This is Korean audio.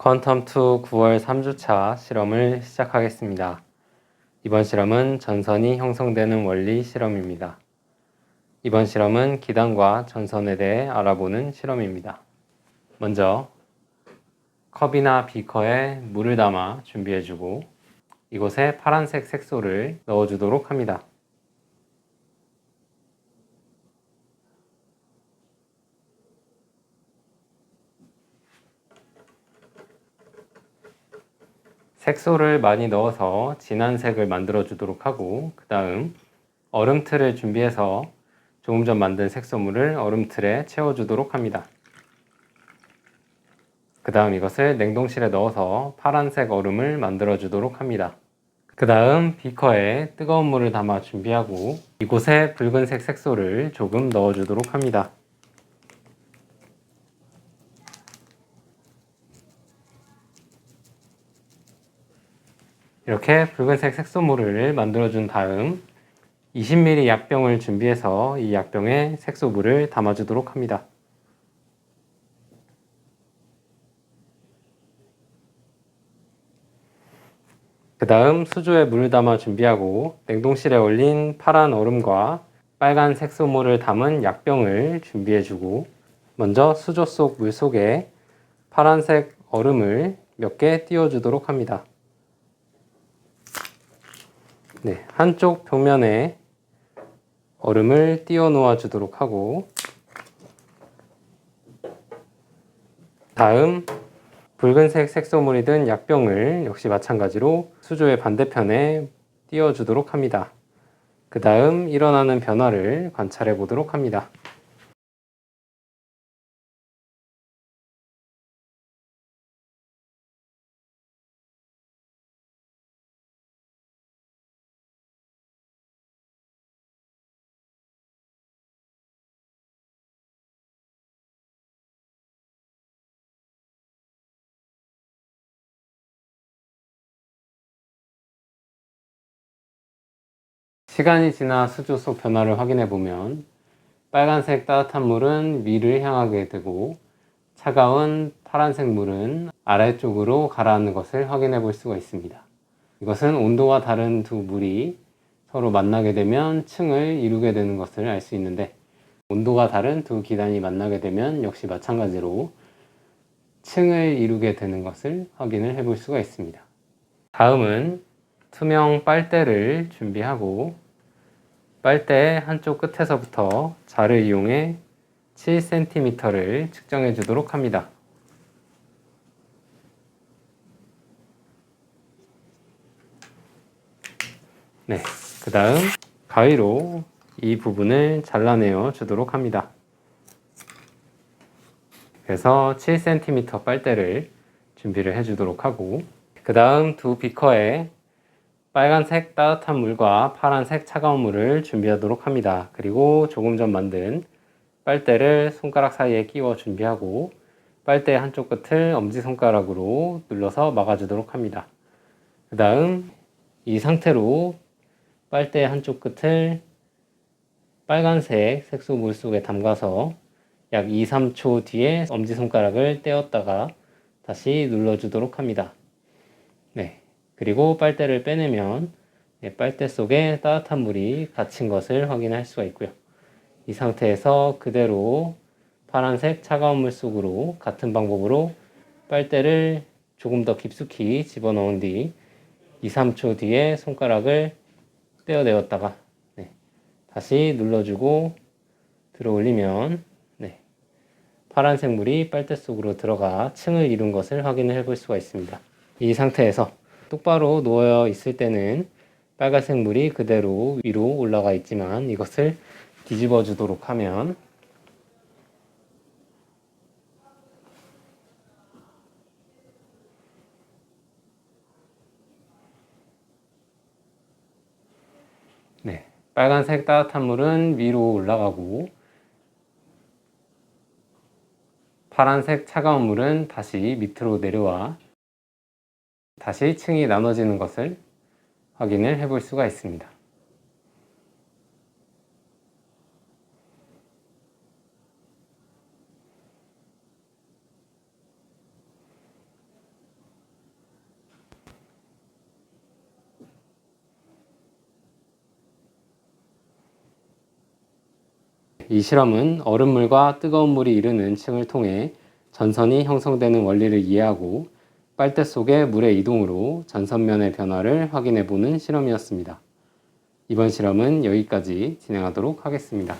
퀀텀2 9월 3주차 실험을 시작하겠습니다. 이번 실험은 전선이 형성되는 원리 실험입니다. 이번 실험은 기단과 전선에 대해 알아보는 실험입니다. 먼저 컵이나 비커에 물을 담아 준비해주고 이곳에 파란색 색소를 넣어주도록 합니다. 색소를 많이 넣어서 진한 색을 만들어 주도록 하고 그 다음 얼음틀을 준비해서 조금 전 만든 색소물을 얼음틀에 채워 주도록 합니다. 그 다음 이것을 냉동실에 넣어서 파란색 얼음을 만들어 주도록 합니다. 그 다음 비커에 뜨거운 물을 담아 준비하고 이곳에 붉은색 색소를 조금 넣어 주도록 합니다. 이렇게 붉은색 색소물을 만들어준 다음 20ml 약병을 준비해서 이 약병에 색소물을 담아주도록 합니다. 그 다음 수조에 물을 담아 준비하고 냉동실에 올린 파란 얼음과 빨간 색소물을 담은 약병을 준비해주고 먼저 수조 속 물 속에 파란색 얼음을 몇 개 띄워주도록 합니다. 네, 한쪽 벽면에 얼음을 띄워 놓아 주도록 하고 다음 붉은색 색소물이 든 약병을 역시 마찬가지로 수조의 반대편에 띄워 주도록 합니다. 그 다음 일어나는 변화를 관찰해 보도록 합니다. 시간이 지나 수조 속 변화를 확인해 보면 빨간색 따뜻한 물은 위를 향하게 되고 차가운 파란색 물은 아래쪽으로 가라앉는 것을 확인해 볼 수가 있습니다. 이것은 온도가 다른 두 물이 서로 만나게 되면 층을 이루게 되는 것을 알 수 있는데 온도가 다른 두 기단이 만나게 되면 역시 마찬가지로 층을 이루게 되는 것을 확인을 해 볼 수가 있습니다. 다음은 투명 빨대를 준비하고 빨대 한쪽 끝에서부터 자를 이용해 7cm를 측정해 주도록 합니다. 네, 그 다음 가위로 이 부분을 잘라내어 주도록 합니다. 그래서 7cm 빨대를 준비를 해 주도록 하고 그 다음 두 비커에 빨간색 따뜻한 물과 파란색 차가운 물을 준비하도록 합니다. 그리고 조금 전 만든 빨대를 손가락 사이에 끼워 준비하고 빨대 한쪽 끝을 엄지손가락으로 눌러서 막아주도록 합니다. 그 다음 이 상태로 빨대 한쪽 끝을 빨간색 색소 물 속에 담가서 약 2, 3초 뒤에 엄지손가락을 떼었다가 다시 눌러주도록 합니다. 네. 그리고 빨대를 빼내면 네, 빨대 속에 따뜻한 물이 갇힌 것을 확인할 수가 있고요. 이 상태에서 그대로 파란색 차가운 물 속으로 같은 방법으로 빨대를 조금 더 깊숙이 집어넣은 뒤 2, 3초 뒤에 손가락을 떼어내었다가 네, 다시 눌러주고 들어 올리면 네, 파란색 물이 빨대 속으로 들어가 층을 이룬 것을 확인해 볼 수가 있습니다. 이 상태에서 똑바로 놓여 있을 때는 빨간색 물이 그대로 위로 올라가 있지만 이것을 뒤집어 주도록 하면 네, 빨간색 따뜻한 물은 위로 올라가고 파란색 차가운 물은 다시 밑으로 내려와 다시 층이 나눠지는 것을 확인을 해 볼 수가 있습니다. 이 실험은 얼음물과 뜨거운 물이 이루는 층을 통해 전선이 형성되는 원리를 이해하고 빨대 속의 물의 이동으로 전선면의 변화를 확인해 보는 실험이었습니다. 이번 실험은 여기까지 진행하도록 하겠습니다.